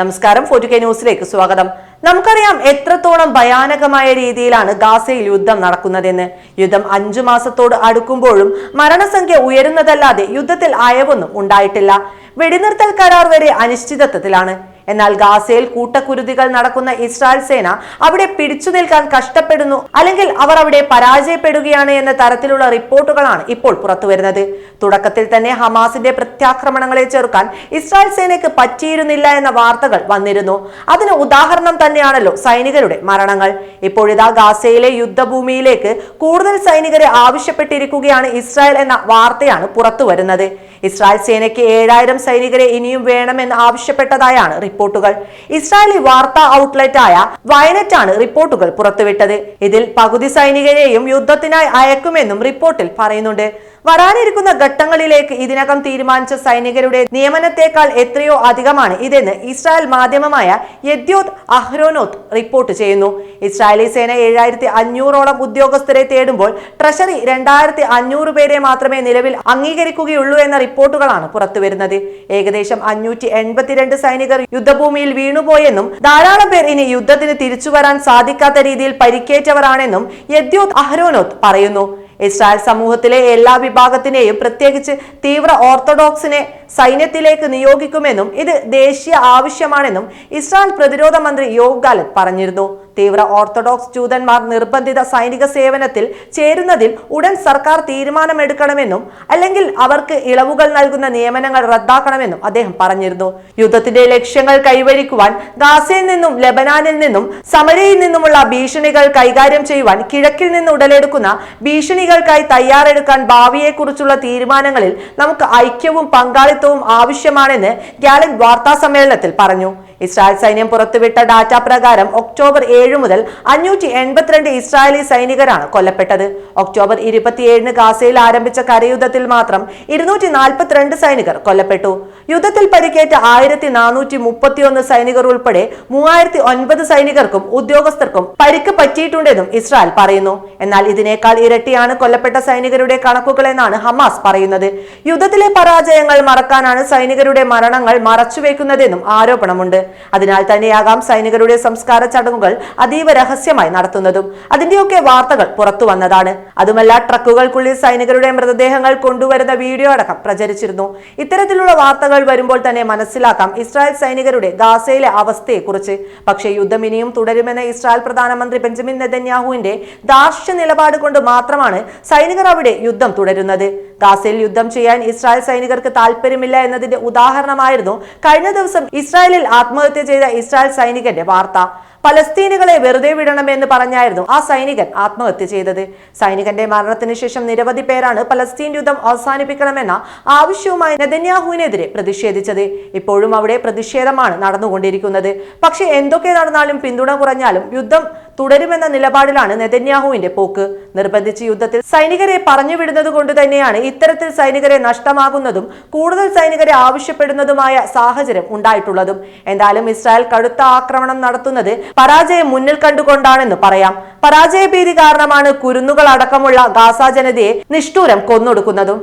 നമസ്കാരം ഫോർട്ടു കെ ന്യൂസിലേക്ക് സ്വാഗതം. നമുക്കറിയാം എത്രത്തോളം ഭയാനകമായ രീതിയിലാണ് ഗാസയിൽ യുദ്ധം നടക്കുന്നതെന്ന്. യുദ്ധം അഞ്ചു മാസത്തോട് അടുക്കുമ്പോഴും മരണസംഖ്യ ഉയരുന്നതല്ലാതെ യുദ്ധത്തിൽ അയവൊന്നും ഉണ്ടായിട്ടില്ല. വെടിനിർത്തൽ കരാർ വരെ അനിശ്ചിതത്വത്തിലാണ്. എന്നാൽ ഗാസയിൽ കൂട്ടക്കുരുതികൾ നടക്കുന്ന ഇസ്രായേൽ സേന അവിടെ പിടിച്ചു നിൽക്കാൻ കഷ്ടപ്പെടുന്നു. അല്ലെങ്കിൽ അവർ അവിടെ പരാജയപ്പെടുകയാണ് എന്ന തരത്തിലുള്ള റിപ്പോർട്ടുകളാണ് ഇപ്പോൾ പുറത്തുവരുന്നത്. തുടക്കത്തിൽ തന്നെ ഹമാസിന്റെ പ്രത്യാക്രമണങ്ങളെ ചെറുക്കാൻ ഇസ്രായേൽ സേനയ്ക്ക് പറ്റിയിരുന്നില്ല എന്ന വാർത്തകൾ വന്നിരുന്നു. അതിന് ഉദാഹരണം തന്നെയാണല്ലോ സൈനികരുടെ മരണങ്ങൾ. ഇപ്പോഴിതാ ഗാസയിലെ യുദ്ധഭൂമിയിലേക്ക് കൂടുതൽ സൈനികരെ ആവശ്യപ്പെട്ടിരിക്കുകയാണ് ഇസ്രായേൽ എന്ന വാർത്തയാണ് പുറത്തു വരുന്നത് ഇസ്രായേൽ സേനയ്ക്ക് ഏഴായിരം സൈനികരെ ഇനിയും വേണമെന്ന് ആവശ്യപ്പെട്ടതായാണ് റിപ്പോർട്ടുകൾ. ഇസ്രായേലി വാർത്താ വയനറ്റ് ആണ് റിപ്പോർട്ടുകൾ പുറത്തുവിട്ടത്. ഇതിൽ പകുതി സൈനികരെയും യുദ്ധത്തിനായി അയക്കുമെന്നും റിപ്പോർട്ടിൽ പറയുന്നുണ്ട്. വരാനിരിക്കുന്ന ഘട്ടങ്ങളിലേക്ക് ഇതിനകം തീരുമാനിച്ച സൈനികരുടെ നിയമനത്തെക്കാൾ എത്രയോ അധികമാണ് ഇതെന്ന് ഇസ്രായേൽ മാധ്യമമായ യദ്യോത് അഹ്രോനോത്ത് റിപ്പോർട്ട് ചെയ്യുന്നു. ഇസ്രായേലി സേന ഏഴായിരത്തി അഞ്ഞൂറോളം ഉദ്യോഗസ്ഥരെ തേടുമ്പോൾ ട്രഷറി രണ്ടായിരത്തി അഞ്ഞൂറ് പേരെ മാത്രമേ നിലവിൽ അംഗീകരിക്കുകയുള്ളൂ എന്ന റിപ്പോർട്ടുകളാണ് പുറത്തുവരുന്നത്. ഏകദേശം അഞ്ഞൂറ്റി എൺപത്തിരണ്ട് സൈനികർ യുദ്ധഭൂമിയിൽ വീണുപോയെന്നും ധാരാളം പേർ ഇനി യുദ്ധത്തിന് തിരിച്ചു വരാൻ സാധിക്കാത്ത രീതിയിൽ പരിക്കേറ്റവരാണെന്നും യദ്യോത് അഹ്രോനോത്ത് പറയുന്നു. ഇസ്രായേൽ സമൂഹത്തിലെ എല്ലാ വിഭാഗത്തിനെയും പ്രത്യേകിച്ച് തീവ്ര ഓർത്തഡോക്സിനെ സൈന്യത്തിലേക്ക് നിയോഗിക്കുമെന്നും ഇത് ദേശീയ ആവശ്യമാണെന്നും ഇസ്രായേൽ പ്രതിരോധ മന്ത്രി യോഗ് ഗാലറ്റ് പറഞ്ഞിരുന്നു. തീവ്ര ഓർത്തഡോക്സ് ജൂതന്മാർ നിർബന്ധിത സൈനിക സേവനത്തിൽ ചേരുന്നതിൽ ഉടൻ സർക്കാർ തീരുമാനമെടുക്കണമെന്നും അല്ലെങ്കിൽ അവർക്ക് ഇളവുകൾ നൽകുന്ന നിയമനങ്ങൾ റദ്ദാക്കണമെന്നും അദ്ദേഹം പറഞ്ഞിരുന്നു. യുദ്ധത്തിന്റെ ലക്ഷ്യങ്ങൾ കൈവരിക്കുവാൻ ഗാസയിൽ നിന്നും ലബനാനിൽ നിന്നും സമരയിൽ നിന്നുമുള്ള ഭീഷണികൾ കൈകാര്യം ചെയ്യുവാൻ കിഴക്കിൽ നിന്ന് ഉടലെടുക്കുന്ന ഭീഷണികൾക്കായി തയ്യാറെടുക്കാൻ ഭാവിയെക്കുറിച്ചുള്ള തീരുമാനങ്ങളിൽ നമുക്ക് ഐക്യവും പങ്കാളിത്തവും ആവശ്യമാണെന്ന് ഗ്യാലൻ വാർത്താ സമ്മേളനത്തിൽ പറഞ്ഞു. ഇസ്രായേൽ സൈന്യം പുറത്തുവിട്ട ഡാറ്റ പ്രകാരം ഒക്ടോബർ ഏഴ് മുതൽ അഞ്ഞൂറ്റി എൺപത്തിരണ്ട് ഇസ്രായേലി സൈനികരാണ് കൊല്ലപ്പെട്ടത്. ഒക്ടോബർ ഇരുപത്തിയേഴിന് ഗാസയിൽ ആരംഭിച്ച കരയുദ്ധത്തിൽ മാത്രം ഇരുന്നൂറ്റി നാൽപ്പത്തിരണ്ട് സൈനികർ കൊല്ലപ്പെട്ടു. യുദ്ധത്തിൽ പരിക്കേറ്റ ആയിരത്തി നാനൂറ്റി മുപ്പത്തിയൊന്ന് സൈനികർ ഉൾപ്പെടെ മൂവായിരത്തി ഒൻപത് സൈനികർക്കും ഉദ്യോഗസ്ഥർക്കും പരിക്ക് പറ്റിയിട്ടുണ്ടെന്നും ഇസ്രായേൽ പറയുന്നു. എന്നാൽ ഇതിനേക്കാൾ ഇരട്ടിയാണ് കൊല്ലപ്പെട്ട സൈനികരുടെ കണക്കുകൾ എന്നാണ് ഹമാസ് പറയുന്നത്. യുദ്ധത്തിലെ പരാജയങ്ങൾ മറക്കാനാണ് സൈനികരുടെ മരണങ്ങൾ മറച്ചുവെക്കുന്നതെന്നും ആരോപണമുണ്ട്. അതിനാൽ തന്നെയാകാം സൈനികരുടെ സംസ്കാര ചടങ്ങുകൾ അതീവ രഹസ്യമായി നടത്തുന്നതും. അതിന്റെയൊക്കെ വാർത്തകൾ പുറത്തു വന്നതാണ്. അതുമല്ല ട്രക്കുകൾക്കുള്ളിൽ സൈനികരുടെ മൃതദേഹങ്ങൾ കൊണ്ടുവരുന്ന വീഡിയോ അടക്കം പ്രചരിച്ചിരുന്നു. ഇത്തരത്തിലുള്ള വാർത്തകൾ വരുമ്പോൾ തന്നെ മനസ്സിലാക്കാം ഇസ്രായേൽ സൈനികരുടെ ഗാസയിലെ അവസ്ഥയെക്കുറിച്ച്. പക്ഷേ യുദ്ധം ഇനിയും തുടരുമെന്ന ഇസ്രായേൽ പ്രധാനമന്ത്രി ബെഞ്ചമിൻ നെതന്യാഹുവിന്റെ ദാർഷ്ട്യ നിലപാട് കൊണ്ട് മാത്രമാണ് സൈനികർ അവിടെ യുദ്ധം തുടരുന്നത്. ഗാസയിൽ യുദ്ധം ചെയ്യാൻ ഇസ്രായേൽ സൈനികർക്ക് താല്പര്യമില്ല എന്നതിന്റെ ഉദാഹരണമായിരുന്നു കഴിഞ്ഞ ദിവസം ഇസ്രായേലിൽ ആത്മഹത്യ ചെയ്ത ഇസ്രായേൽ സൈനികന്റെ വാർത്ത. പലസ്തീനുകളെ വെറുതെ വിടണമെന്ന് പറഞ്ഞായിരുന്നു ആ സൈനികൻ ആത്മഹത്യ ചെയ്തത്. സൈനികന്റെ മരണത്തിന് ശേഷം നിരവധി പേരാണ് പലസ്തീൻ യുദ്ധം അവസാനിപ്പിക്കണമെന്ന ആവശ്യവുമായി നെതന്യാഹുവിനെതിരെ പ്രതിഷേധിച്ചത്. ഇപ്പോഴും അവിടെ പ്രതിഷേധമാണ് നടന്നുകൊണ്ടിരിക്കുന്നത്. പക്ഷേ എന്തൊക്കെ നടന്നാലും പിന്തുണ കുറഞ്ഞാലും യുദ്ധം തുടരുമെന്ന നിലപാടിലാണ് നെതന്യാഹുവിന്റെ പോക്ക്. നിർബന്ധിച്ച് യുദ്ധത്തിൽ സൈനികരെ പറഞ്ഞു വിടുന്നത് കൊണ്ട് തന്നെയാണ് ഇത്തരത്തിൽ സൈനികരെ നഷ്ടമാകുന്നതും കൂടുതൽ സൈനികരെ ആവശ്യപ്പെടുന്നതുമായ സാഹചര്യം ഉണ്ടായിട്ടുള്ളതും. എന്തായാലും ഇസ്രായേൽ കടുത്ത ആക്രമണം നടത്തുന്നത് പരാജയം മുന്നിൽ കണ്ടുകൊണ്ടാണെന്ന് പറയാം. പരാജയ ഭീതി കാരണമാണ് കുരുന്നുകൾ അടക്കമുള്ള ഗാസ ജനതയെ നിഷ്ഠൂരം കൊന്നൊടുക്കുന്നതും.